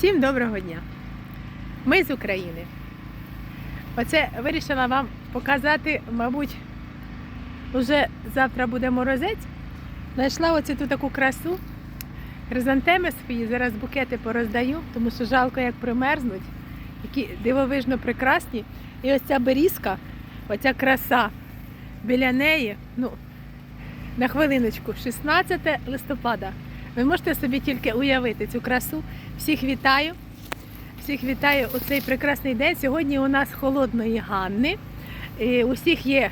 Всім доброго дня! Ми з України. Оце вирішила вам показати, мабуть, вже завтра буде морозець. Знайшла оцю ту таку красу. Хризантеми свої, зараз букети пороздаю, тому що жалко, як примерзнуть, які дивовижно прекрасні. І ось ця берізка, оця краса біля неї, ну, на хвилиночку, 16 листопада. Ви можете собі тільки уявити цю красу. Всіх вітаю. Всіх вітаю у цей прекрасний день. Сьогодні у нас холодної Ганни. І усіх є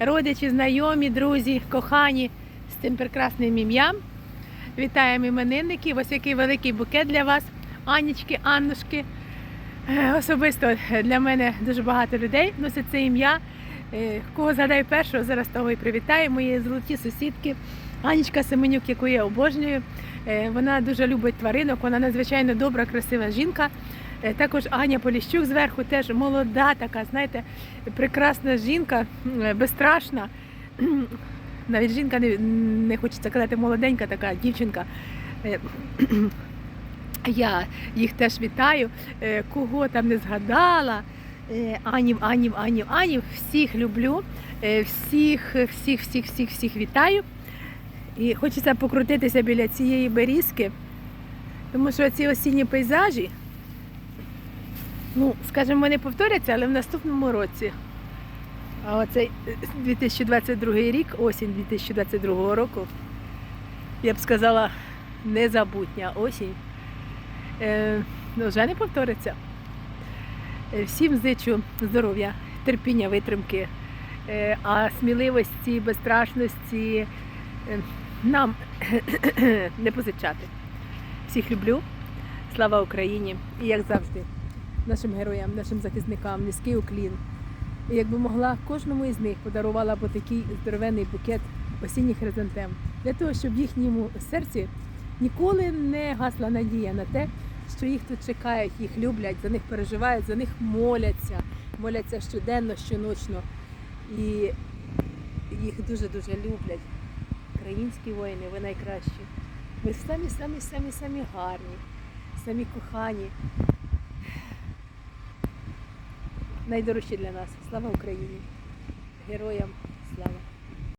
родичі, знайомі, друзі, кохані з цим прекрасним ім'ям. Вітаємо іменинників. Ось який великий букет для вас. Анічки, Аннушки. Е, Особисто для мене дуже багато людей носить це ім'я. Е, Кого згадаю першого, зараз того і привітаю. Мої золоті сусідки. Анічка Семенюк, яку я обожнюю. Е, Вона дуже любить тваринок, вона надзвичайно добра, красива жінка. Е, Також Аня Поліщук зверху теж молода, така, знаєте, прекрасна жінка, безстрашна. Навіть жінка не, не хочеться казати молоденька така дівчинка. Я їх теж вітаю. Кого там не згадала. Е, Анів, Анів, Анів, Анів. Всіх люблю, е, всіх, всіх, всіх, всіх, всіх вітаю. І хочеться покрутитися біля цієї берізки, тому що ці осінні пейзажі, ну, скажімо, вони повторяться, але в наступному році. А оцей е, 2022 рік, осінь 2022 року, я б сказала, незабутня осінь. Е, ну, вже не повториться. Е, Всім зичу здоров'я, терпіння, витримки, е, а сміливості, безстрашності е, нам не позичати. Всіх люблю. Слава Україні! І як завжди, нашим героям, нашим захисникам, низький уклін. І якби могла, кожному із них подарувала б такий здоровенний букет осінніх хризантем, для того, щоб їхньому серці ніколи не гасла надія на те, що їх тут чекають, їх люблять, за них переживають, за них моляться, моляться щоденно, щоночно. І їх дуже-дуже люблять. Українські воїни, ви найкращі. Ви самі, самі, самі, самі гарні, самі кохані. Найдорожчі для нас. Слава Україні! Героям слава!